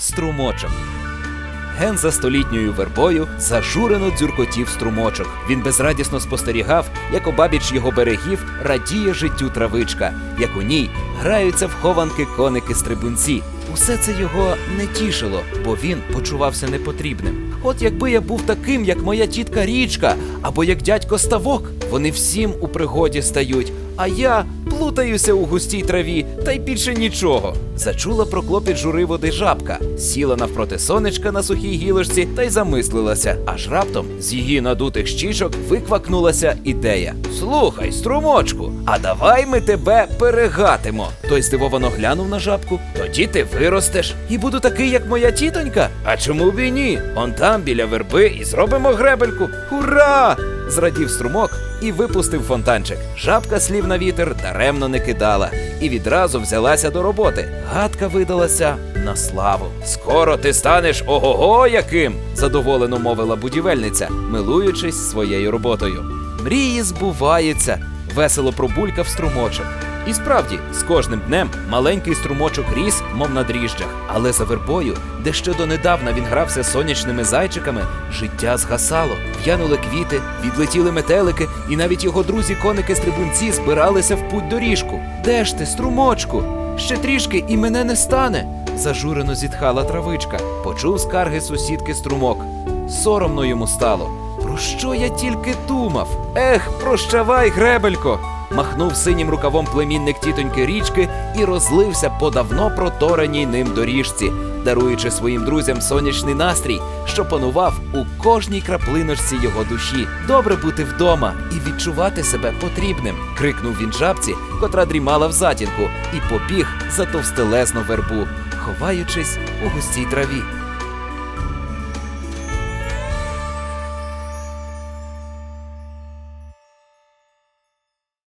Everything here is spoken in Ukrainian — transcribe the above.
струмочок. Ген за столітньою вербою зажурено дзюркотів струмочок. Він безрадісно спостерігав, як обабіч його берегів радіє життю травичка, як у ній граються в хованки коники-стрибунці. Усе це його не тішило, бо він почувався непотрібним. От якби я був таким, як моя тітка Річка, або як дядько Ставок, вони всім у пригоді стають, а я плутаюся у густій траві, та й більше нічого. Зачула про клопіт жури води жабка, сіла навпроти сонечка на сухій гілочці та й замислилася. Аж раптом з її надутих щічок виквакнулася ідея. Слухай, струмочку, а давай ми тебе перегатимо. Той здивовано глянув на жабку. Тоді ти виростеш і буду такий, як моя тітонька. А чому б і ні? Он там біля верби і зробимо гребельку. Ура! Зрадів струмок і випустив фонтанчик. Жабка слів на вітер даремно не кидала і відразу взялася до роботи. Гадка видалася на славу. Скоро ти станеш ого-го яким, задоволено мовила будівельниця, милуючись своєю роботою. Мрії збуваються, весело пробулькав струмочок. І справді, з кожним днем маленький струмочок ріс, мов на дріжджах, але за вербою, де ще донедавна він грався сонячними зайчиками, життя згасало, в'янули квіти, відлетіли метелики, і навіть його друзі-коники-стрибунці збиралися в путь доріжку. Де ж ти, струмочку? Ще трішки і мене не стане. зажурено зітхала травичка. Почув скарги сусідки струмок. Соромно йому стало. Про що я тільки думав? Ех, прощавай, гребелько! Махнув синім рукавом племінник тітоньки річки і розлився по давно протореній ним доріжці, даруючи своїм друзям сонячний настрій, що панував у кожній краплиночці його душі. Добре бути вдома і відчувати себе потрібним. крикнув він жабці, котра дрімала в затінку, і побіг за товстелезну вербу, ховаючись у густій траві.